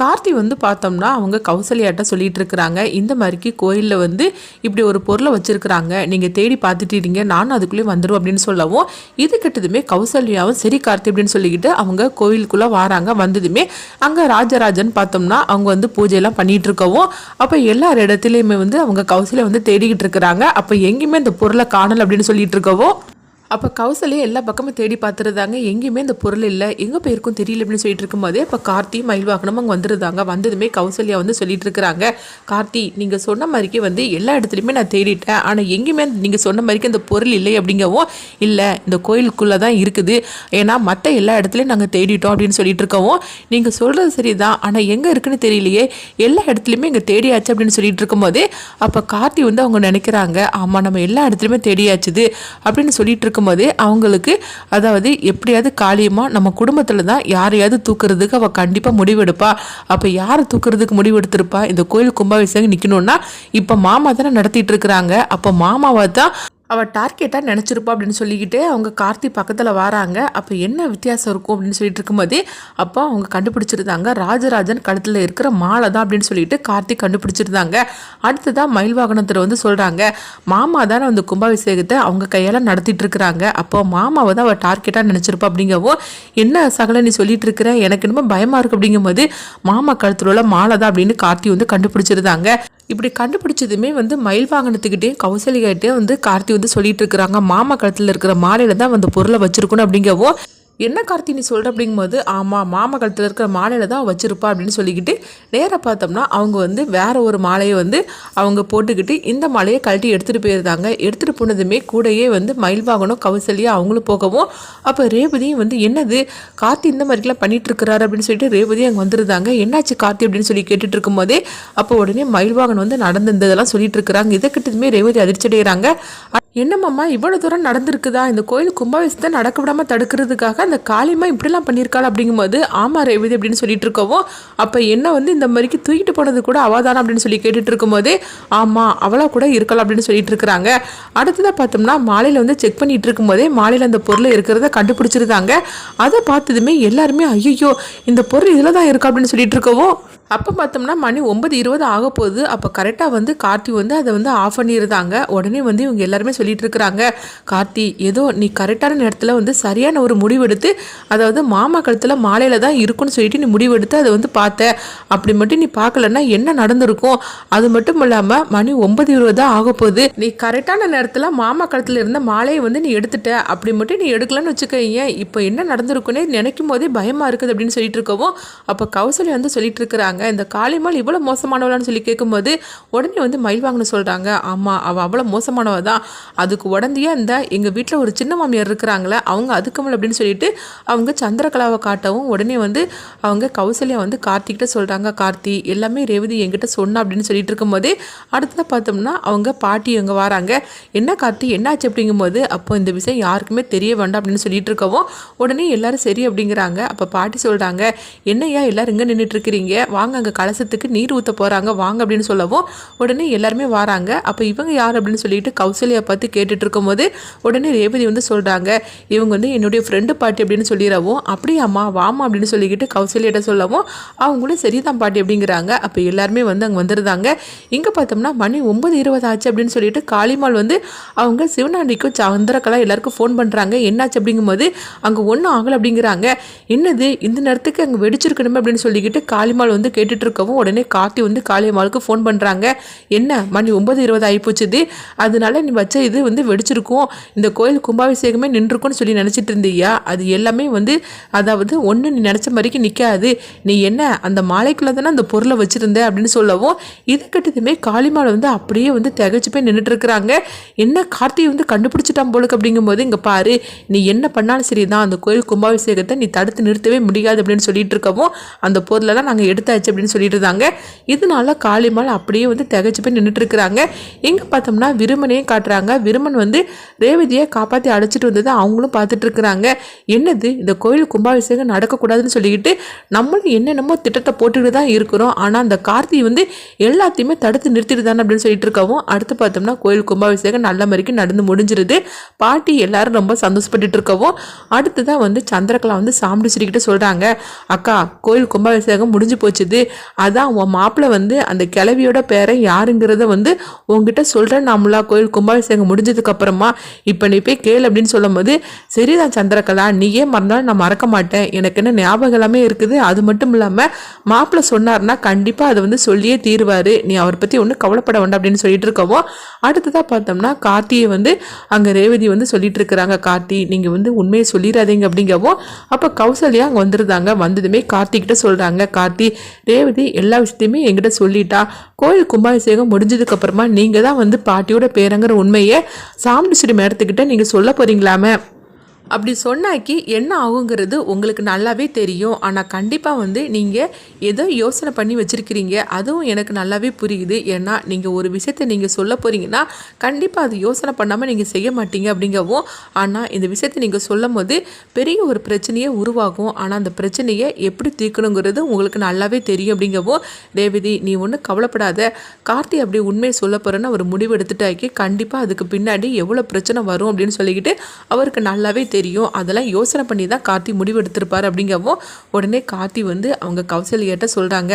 கார்த்தி வந்து பார்த்தோம்னா அவங்க கௌசல்யாட்ட சொல்லிட்டு இருக்கிறாங்க இந்த மாதிரிக்கு கோயிலில் வந்து இப்படி ஒரு பொருளை வச்சிருக்கிறாங்க. நீங்கள் தேடி பார்த்துட்டீங்க. நானும் அதுக்குள்ளே வந்துடும் அப்படின்னு சொல்லவும் இது கெட்டதுமே கௌசல்யாவும் சரி கார்த்தி அப்படின்னு சொல்லிக்கிட்டு அவங்க கோயிலுக்குள்ளே வராங்க. வந்ததுமே அங்கே ராஜராஜன் பார்த்தோம்னா அவங்க வந்து பூஜையெல்லாம் பண்ணிட்டு இருக்கவும் அப்போ எல்லார் இடத்துலையுமே வந்து அவங்க கௌசல்யா வந்து தேடிக்கிட்டு இருக்கிறாங்க அப்போ எங்கேயுமே இந்த பொருளை காணல் அப்படின்னு சொல்லிட்டு இருக்கவும் அப்போ கௌசல்யா எல்லா பக்கமும் தேடி பார்த்துருந்தாங்க. எங்கேயுமே இந்த பொருள் இல்லை. எங்கே போயிருக்கும் தெரியல அப்படின்னு சொல்லிட்டு இருக்கும்போதே இப்போ கார்த்தி மயில்வாகனம் அங்கே வந்துருந்தாங்க. வந்ததுமே கௌசல்யா வந்து சொல்லிட்டு இருக்கிறாங்க. கார்த்தி நீங்கள் சொன்ன மாதிரிக்கு வந்து எல்லா இடத்துலையுமே நான் தேடிட்டேன். ஆனால் எங்கேயுமே நீங்கள் சொன்ன மாதிரிக்கு இந்த பொருள் இல்லை அப்படிங்கவும் இல்லை. இந்த கோயிலுக்குள்ளே தான் இருக்குது. ஏன்னா மற்ற எல்லா இடத்துலையும் நாங்கள் தேடிட்டோம் அப்படின்னு சொல்லிட்டு இருக்கவும் நீங்கள் சொல்கிறது சரிதான். ஆனால் எங்கே இருக்குன்னு தெரியலையே. எல்லா இடத்துலையுமே இங்கே தேடியாச்சு அப்படின்னு சொல்லிட்டு இருக்கும்போது அப்போ கார்த்தி வந்து அவங்க நினைக்கிறாங்க. ஆமாம் நம்ம எல்லா இடத்துலையுமே தேடியாச்சுது அப்படின்னு சொல்லிட்டு இருக்கும்போதே அவங்களுக்கு அதாவது எப்படியாவது காலியமாக நம்ம குடும்பத்தில் தான் யாரையாவது தூக்குறதுக்கு அவள் கண்டிப்பாக முடிவெடுப்பா. அப்போ யாரை தூக்குறதுக்கு முடிவெடுத்திருப்பா? இந்த கோயில் கும்பாபிஷேகம் நிற்கணும்னா இப்போ மாமா தானே நடத்திட்டு இருக்கிறாங்க. அப்போ மாமாவை தான் அவள் டார்கெட்டாக நினச்சிருப்பா அப்படின்னு சொல்லிக்கிட்டு அவங்க கார்த்தி பக்கத்தில் வராங்க. அப்போ என்ன வித்தியாசம் இருக்கும் அப்படின்னு சொல்லிட்டு இருக்கும்போதே அப்போ அவங்க கண்டுபிடிச்சிருந்தாங்க. ராஜராஜன் கழுத்தில் இருக்கிற மாலை தான் அப்படின்னு சொல்லிட்டு கார்த்தி கண்டுபிடிச்சிருந்தாங்க. அடுத்ததான் மயில் வாகனத்தில் வந்து சொல்கிறாங்க மாமா தானே அந்த கும்பாபிஷேகத்தை அவங்க கையால் நடத்திட்டு இருக்கிறாங்க. அப்போ மாமாவை தான் அவள் டார்கெட்டாக நினச்சிருப்பா. அப்படிங்கவும் என்ன சகல நீ சொல்லிட்டு இருக்கிற? எனக்கு என்னமோ பயமாக இருக்கு. அப்படிங்கும்போது மாமா கழுத்தில் உள்ள மாலை தான் அப்படின்னு கார்த்தி வந்து கண்டுபிடிச்சிருந்தாங்க. இப்படி கண்டுபிடிச்சதுமே வந்து மயில் வாகனத்துக்கிட்டே கௌசல்யாகிட்டே வந்து கார்த்தி வந்து சொல்லிட்டு இருக்கிறாங்க. மாமா கழுத்தில் இருக்கிற மாலையில தான் அந்த பொருளை வச்சிருக்கணும் அப்படிங்கவும் என்ன கார்த்தி நீ சொல்கிற அப்படிங்கும்போது ஆமாம் மாமா இருக்கிற மாலையில் தான் வச்சுருப்பா அப்படின்னு சொல்லிக்கிட்டு நேராக பார்த்தோம்னா அவங்க வந்து வேறு ஒரு மாலையை வந்து அவங்க போட்டுக்கிட்டு இந்த மாலையை கழட்டி எடுத்துகிட்டு போயிருந்தாங்க. எடுத்துகிட்டு போனதுமே கூடயே வந்து மயில் வாகனம் கவுசலியாக அவங்களும் போகவும் அப்போ ரேவதியும் வந்து என்னது கார்த்தி இந்த மாதிரிலாம் பண்ணிகிட்ருக்கிறாரு அப்படின்னு சொல்லிட்டு ரேவதி அங்கே வந்திருந்தாங்க. என்னாச்சு கார்த்தி அப்படின்னு சொல்லி கேட்டுட்டு இருக்கும்போதே அப்போ உடனே மயில் வாகனம் வந்து நடந்திருந்ததெல்லாம் சொல்லிட்டு இருக்கிறாங்க. இதை கிட்டதுமே ரேவதி அதிர்ச்சி அடைகிறாங்க என்னம்மாம்மா இவ்வளோ தூரம் நடந்திருக்குதா? இந்த கோயில் கும்பாபிஷத்தை நடக்க விடாமல் தடுக்கிறதுக்காக அந்த காளியம்மா இப்படிலாம் பண்ணியிருக்காள் அப்படிங்கும்போது ஆமா ரேவதி அப்படின்னு சொல்லிட்டு இருக்கவும் அப்போ என்ன வந்து இந்த மாதிரிக்கு தூக்கிட்டு போனது கூட அவதானம் அப்படின்னு சொல்லி கேட்டுட்டு இருக்கும்போதே ஆமாம் அவளாக கூட இருக்கலாம் அப்படின்னு சொல்லிட்டு இருக்கிறாங்க. அடுத்ததாக பார்த்தோம்னா மாலையில் வந்து செக் பண்ணிட்டு இருக்கும்போதே மாலையில் அந்த பொருள் இருக்கிறத கண்டுபிடிச்சிருந்தாங்க. அதை பார்த்ததுமே எல்லாருமே ஐயோ இந்த பொருள் இதில் தான் இருக்கா அப்படின்னு சொல்லிட்டு இருக்கவும் அப்போ பார்த்தோம்னா மணி ஒன்பது இருபது ஆக போகுது. அப்போ கரெக்டாக வந்து கார்த்தி வந்து அதை வந்து ஆஃப் பண்ணியிருந்தாங்க உடனே வந்து இவங்க எல்லாருமே சொல்லிட்டு இருக்கிறாங்க. கார்த்தி ஏதோ நீ கரெக்டான நேரத்தில் வந்து சரியான ஒரு முடிவெடுத்து அதாவது மாமா கழுத்தில் மாலையில் தான் இருக்குன்னு சொல்லிட்டு நீ முடிவெடுத்து அதை வந்து பார்த்த. அப்படி மட்டும் நீ பார்க்கலன்னா என்ன நடந்திருக்கும்? அது மட்டும் இல்லாமல் மணி ஒன்பது இருபது தான் ஆக போகுது. நீ கரெக்டான நேரத்தில் மாமா கழுத்தில் இருந்த மாலையை வந்து நீ எடுத்துட்ட. அப்படி மட்டும் நீ எடுக்கலன்னு வச்சுக்கோங்க இப்போ என்ன நடந்திருக்குன்னே நினைக்கும் போதே பயமாக இருக்குது அப்படின்னு சொல்லிட்டு இருக்கவும் அப்போ கௌசல்யா வந்து சொல்லிட்டு இருக்கிறாங்க. இந்த காளிமால் இவ்வளோ மோசமானவளான்னு சொல்லி கேட்கும்போது உடனே வந்து மயில் வாங்கன்னு சொல்கிறாங்க ஆமாம் அவள் அவ்வளோ மோசமானவ தான் அதுக்கு உடந்தையே இந்த எங்கள் வீட்டில் ஒரு சின்ன மாமியார் இருக்கிறாங்களே அவங்க அதுக்கு மேலே அப்படின்னு சொல்லிட்டு அவங்க சந்திரகலாவை காட்டவும் உடனே வந்து அவங்க கௌசல்யா வந்து கார்த்திகிட்ட சொல்கிறாங்க கார்த்தி எல்லாமே ரேவதி என்கிட்ட சொன்னா அப்படின்னு சொல்லிட்டு இருக்கும்போது அடுத்ததாக பார்த்தோம்னா அவங்க பாட்டி அங்கே வராங்க. என்ன கார்த்தி என்னாச்சு அப்படிங்கும்போது அப்போ இந்த விஷயம் யாருக்குமே தெரிய வேண்டாம் அப்படின்னு சொல்லிட்டு இருக்கவும் உடனே எல்லாரும் சரி அப்படிங்கிறாங்க. அப்போ பாட்டி சொல்கிறாங்க என்னய்யா எல்லாரும் இங்கே நின்றுட்டு இருக்கிறீங்க? வாங்க அங்கே கலசத்துக்கு நீர் ஊற்ற போகிறாங்க வாங்க அப்படின்னு சொல்லவும் உடனே எல்லாருமே வராங்க. அப்போ இவங்க யார் அப்படின்னு சொல்லிட்டு கௌசல்யா பார்த்து கேட்டுட்டு இருக்கும்போது உடனே ரேவதி வந்து சொல்கிறாங்க இவங்க வந்து என்னுடைய ஃப்ரெண்டு பாட்டி அப்படின்னு சொல்லிடவும் அப்படியாம்மா வாமா அப்படின்னு சொல்லிக்கிட்டு கௌசல்யிட்ட சொல்லவும் அவங்களும் சரிதான் பாட்டி அப்படிங்கிறாங்க. அப்போ எல்லாருமே வந்து அங்கே வந்துருந்தாங்க. இங்கே பார்த்தோம்னா மணி ஒன்பது இருபது ஆச்சு அப்படின்னு சொல்லிட்டு காளிமால் வந்து அவங்க சிவனாண்டிக்கும் சந்திரகலா எல்லாருக்கும் ஃபோன் பண்ணுறாங்க என்னாச்சு அப்படிங்கும்போது அங்கே ஒன்றும் ஆகலை அப்படிங்கிறாங்க. என்னது இந்த நேரத்துக்கு அங்கே வெடிச்சிருக்கணுமே அப்படின்னு சொல்லிக்கிட்டு காளிமால் வந்து கேட்டுட்டு இருக்கவும் உடனே கார்த்தி வந்து காளியம்மாளுக்கு ஃபோன் பண்ணுறாங்க என்ன மணி ஒன்பது இருபது ஆகிப்போச்சுது அதனால நீ வச்ச இது வந்து வெடிச்சிருக்கும். இந்த கோயில் கும்பாபிஷேகமே நின்றுருக்கும்னு சொல்லி நினச்சிட்டு இருந்தியா? அது எல்லாமே வந்து அதாவது ஒன்று நீ நினச்ச மாதிரிக்கு நிற்காது நீ என்ன அந்த மாலைக்குள்ளே தானே அந்த பொருளை வச்சுருந்த? அப்படின்னு சொல்லவும் இது கட்டதுமே காளிமாலை வந்து அப்படியே வந்து திகச்சு போய் நின்றுட்டு இருக்கிறாங்க என்ன கார்த்தி வந்து கண்டுபிடிச்சிட்டான் போலுக்கு? அப்படிங்கும்போது இங்கே பாரு நீ என்ன பண்ணாலும் சரி தான் அந்த கோயில் கும்பாபிஷேகத்தை நீ தடுத்து நிறுத்தவே முடியாது. அப்படின்னு சொல்லிட்டு இருக்கவும் அந்த பொருளெல்லாம் நாங்கள் எடுத்தாச்சு. ஆயிடுச்சு அப்படின்னு சொல்லிட்டு இருந்தாங்க. இதனால காளிமால் அப்படியே வந்து திகைச்சு போய் நின்றுட்டு இருக்கிறாங்க. எங்கே பார்த்தோம்னா விருமனையும் காட்டுறாங்க. விருமன் வந்து ரேவதியை காப்பாற்றி அழைச்சிட்டு வந்ததை அவங்களும் பார்த்துட்டு இருக்கிறாங்க. என்னது? இந்த கோயில் கும்பாபிஷேகம் நடக்கக்கூடாதுன்னு சொல்லிக்கிட்டு நம்மளும் என்னென்னமோ திட்டத்தை போட்டுக்கிட்டு தான் இருக்கிறோம். ஆனால் அந்த கார்த்தி வந்து எல்லாத்தையுமே தடுத்து நிறுத்திட்டு தானே அப்படின்னு சொல்லிட்டு இருக்கவும் அடுத்து பார்த்தோம்னா கோயில் கும்பாபிஷேகம் நல்ல மாதிரிக்கு நடந்து முடிஞ்சிருது. பாட்டி எல்லாரும் ரொம்ப சந்தோஷப்பட்டுட்டு இருக்கவும் அடுத்து தான் வந்து சந்திரகலா வந்து சாமுடிச்சிரிக்கிட்ட சொல்கிறாங்க அக்கா கோயில் கும்பாபிஷேகம் முடிஞ்சு போச்சுது. அதான் உன் மாப்பிள்ளை வந்து அந்த கிளவியோட பேரை யாருங்கிறத வந்து உங்ககிட்ட சொல்கிறேன் நாமளா கோயில் கும்பாபிஷேகம் முடிஞ்சதுக்கு அப்புறமா இப்போ நீ போய் கேள் அப்படின்னு சொல்லும்போது சரிதான் சந்திரகலா நீயே மறந்தாலும் நான் மறக்க மாட்டேன். எனக்கு என்ன ஞாபகம் எல்லாமே இருக்குது. அது மட்டும் இல்லாமல் மாப்பிள்ளை சொன்னார்னா கண்டிப்பாக அதை வந்து சொல்லியே தீருவார். நீ அவரை பற்றி ஒன்றும் கவலைப்பட வேண்டாம் அப்படின்னு சொல்லிட்டு இருக்கவோ அடுத்ததாக பார்த்தோம்னா கார்த்தியை வந்து அங்கே ரேவதி வந்து சொல்லிட்டு இருக்கிறாங்க. கார்த்தி நீங்கள் வந்து உண்மையை சொல்லிடாதீங்க அப்படிங்கவும் அப்போ கௌசல்யா அங்கே வந்துருந்தாங்க. வந்ததுமே கார்த்திகிட்ட சொல்கிறாங்க கார்த்தி ரேவதி எல்லா விஷயத்தையுமே என்கிட்ட சொல்லிட்டா. கோயில் கும்பாபிஷேகம் முடிஞ்சதுக்கப்புறமா நீங்கள் தான் வந்து பாட்டியோட பேரங்கிற உண்மையை சாமுண்டீஸ்வரி மேடத்துக்கிட்ட நீங்கள் சொல்ல போகிறீங்களாமே அப்படி சொன்னாக்கி என்ன ஆகுங்கிறது உங்களுக்கு நல்லாவே தெரியும். ஆனால் கண்டிப்பாக வந்து நீங்கள் ஏதோ யோசனை பண்ணி வச்சுருக்கிறீங்க. அதுவும் எனக்கு நல்லாவே புரியுது. ஏன்னா நீங்கள் ஒரு விஷயத்தை நீங்கள் சொல்ல போகிறீங்கன்னா கண்டிப்பாக அது யோசனை பண்ணாமல் நீங்கள் செய்ய மாட்டீங்க அப்படிங்கவும் ஆனால் இந்த விஷயத்தை நீங்கள் சொல்லும் போது பெரிய ஒரு பிரச்சனையே உருவாகும். ஆனால் அந்த பிரச்சனையை எப்படி தீர்க்கணுங்கிறது உங்களுக்கு நல்லாவே தெரியும் அப்படிங்கவும் ரேவதி நீ ஒன்றும் கவலைப்படாத. கார்த்தி அப்படி உண்மையை சொல்ல போகிறேன்னு அவர் முடிவு எடுத்துட்டாக்கி கண்டிப்பாக அதுக்கு பின்னாடி எவ்வளோ பிரச்சனை வரும் அப்படின்னு சொல்லிக்கிட்டு அவருக்கு நல்லாவே தெரியும் தெரியும். அதெல்லாம் யோசனை பண்ணி தான் கார்த்தி முடிவு எடுத்திருப்பார் அப்படிங்கவும் உடனே கார்த்தி வந்து அவங்க கௌசல்யிட்ட சொல்கிறாங்க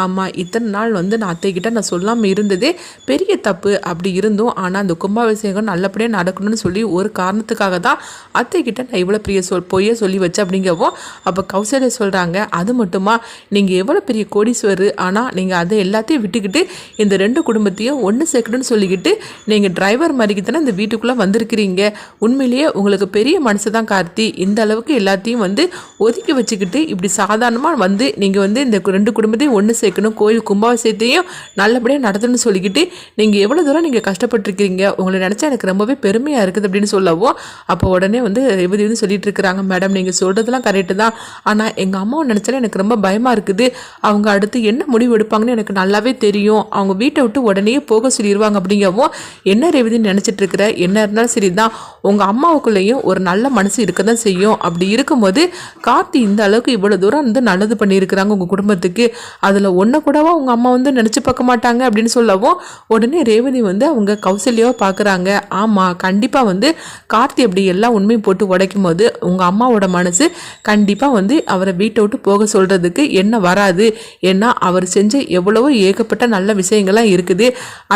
ஆமாம் இத்தனை நாள் வந்து நான் அத்தைக்கிட்ட நான் சொல்லாமல் இருந்ததே பெரிய தப்பு அப்படி இருந்தும் ஆனால் அந்த கும்பாபிஷேகம் நல்லபடியாக நடக்கணும்னு சொல்லி ஒரு காரணத்துக்காக தான் அத்தைக்கிட்ட நான் இவ்வளோ பெரிய சொல் பொய்ய சொல்லி வச்சேன் அப்படிங்கவும் அப்போ கௌசல்யா சொல்கிறாங்க அது மட்டுமா? நீங்கள் எவ்வளோ பெரிய கோடீஸ்வரர் ஆனால் நீங்கள் அதை எல்லாத்தையும் விட்டுக்கிட்டு இந்த ரெண்டு குடும்பத்தையும் ஒன்று சேர்க்கணும்னு சொல்லிக்கிட்டு நீங்கள் டிரைவர் மாதிரிக்கு தானே இந்த வீட்டுக்குள்ளே வந்திருக்கிறீங்க. உண்மையிலேயே உங்களுக்கு பெரிய மனசு தான் கார்த்தி இந்த அளவுக்கு எல்லாத்தையும் வந்து ஒதுக்கி வச்சுக்கிட்டு இப்படி சாதாரணமாக வந்து நீங்கள் வந்து இந்த ரெண்டு குடும்பத்தையும் ஒன்று சேர்க்கணும் கோயில் கும்பாபிஷேகத்தையும் நல்லபடியாக நடத்தணும்னு சொல்லிக்கிட்டு நீங்கள் எவ்வளோ தூரம் நீங்கள் கஷ்டப்பட்டுருக்கீங்க உங்களை நினச்சா எனக்கு ரொம்பவே பெருமையாக இருக்குது அப்படின்னு சொல்லவும் அப்போ உடனே வந்து ரேவதி வந்து சொல்லிட்டு இருக்கிறாங்க மேடம் நீங்கள் சொல்கிறதுலாம் கரெக்டு தான். ஆனால் எங்கள் அம்மாவை நினச்சாலும் எனக்கு ரொம்ப பயமாக இருக்குது. அவங்க அடுத்து என்ன முடிவு எடுப்பாங்கன்னு எனக்கு நல்லாவே தெரியும். அவங்க வீட்டை விட்டு உடனே போக சொல்லிடுவாங்க அப்படிங்கவும் என்ன ரேவதின்னு நினச்சிட்டு இருக்கிற? என்ன இருந்தாலும் சரி தான் உங்கள் அம்மாவுக்குள்ளேயும் ஒரு நல்ல மனசு இருக்க தான் செய்யும். அப்படி இருக்கும்போது கார்த்தி இந்த அளவுக்கு இவ்வளோ தூரம் வந்து நல்லது பண்ணியிருக்கிறாங்க உங்கள் குடும்பத்துக்கு. அதில் ஒன்றை கூடவா உங்கள் அம்மா வந்து நினச்சி பார்க்க மாட்டாங்க அப்படின்னு சொல்லவும் உடனே ரேவதி வந்து அவங்க கௌசல்யாவை பார்க்குறாங்க. ஆமாம் கண்டிப்பாக வந்து கார்த்தி அப்படி எல்லா உண்மையும் போட்டு உடைக்கும் போது உங்கள் அம்மாவோட மனசு கண்டிப்பாக வந்து அவரை வீட்டை விட்டு போக சொல்கிறதுக்கு என்ன வராது. ஏன்னா அவர் செஞ்ச எவ்வளவோ ஏகப்பட்ட நல்ல விஷயங்கள்லாம் இருக்குது.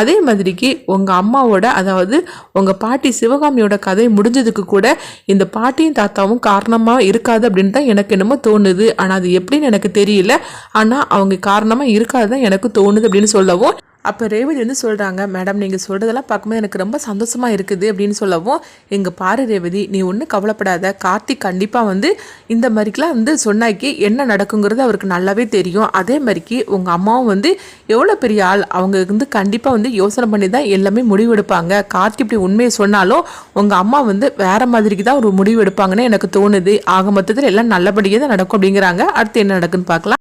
அதே மாதிரிக்கு உங்கள் அம்மாவோட அதாவது உங்கள் பாட்டி சிவகாமியோட கதை முடிஞ்சதுக்கு கூட இந்த பாட்டியும் தாத்தாவும் காரணமாக இருக்காது அப்படின்னு தான் எனக்கு என்னமோ தோணுது. ஆனால் அது எப்படின்னு எனக்கு தெரியல. ஆனால் அவங்க காரணமாக இருக்காது தான் எனக்கு தோணுது அப்படின்னு சொல்லவும் அப்போ ரேவதி வந்து சொல்கிறாங்க மேடம் நீங்கள் சொல்கிறதெல்லாம் பார்க்கும்போது எனக்கு ரொம்ப சந்தோஷமாக இருக்குது அப்படின்னு சொல்லவும் எங்கள் பாரு ரேவதி நீ ஒன்றும் கவலைப்படாத. கார்த்திக் கண்டிப்பாக வந்து இந்த மாதிரிக்கெலாம் வந்து சொன்னாக்கி என்ன நடக்குங்கிறது அவருக்கு நல்லாவே தெரியும். அதே மாதிரிக்கு உங்கள் அம்மாவும் வந்து எவ்வளோ பெரிய ஆள். அவங்க வந்து கண்டிப்பாக வந்து யோசனை பண்ணி தான் எல்லாமே முடிவெடுப்பாங்க கார்த்தி இப்படி உண்மையை சொன்னாலும் உங்கள் அம்மா வந்து வேறு மாதிரிக்கு தான் ஒரு முடிவு எடுப்பாங்கன்னு எனக்கு தோணுது. ஆக மொத்தத்தில் எல்லாம் நல்லபடியாக தான் நடக்கும் அப்படிங்கிறாங்க. அடுத்து என்ன நடக்குன்னு பார்க்கலாம்.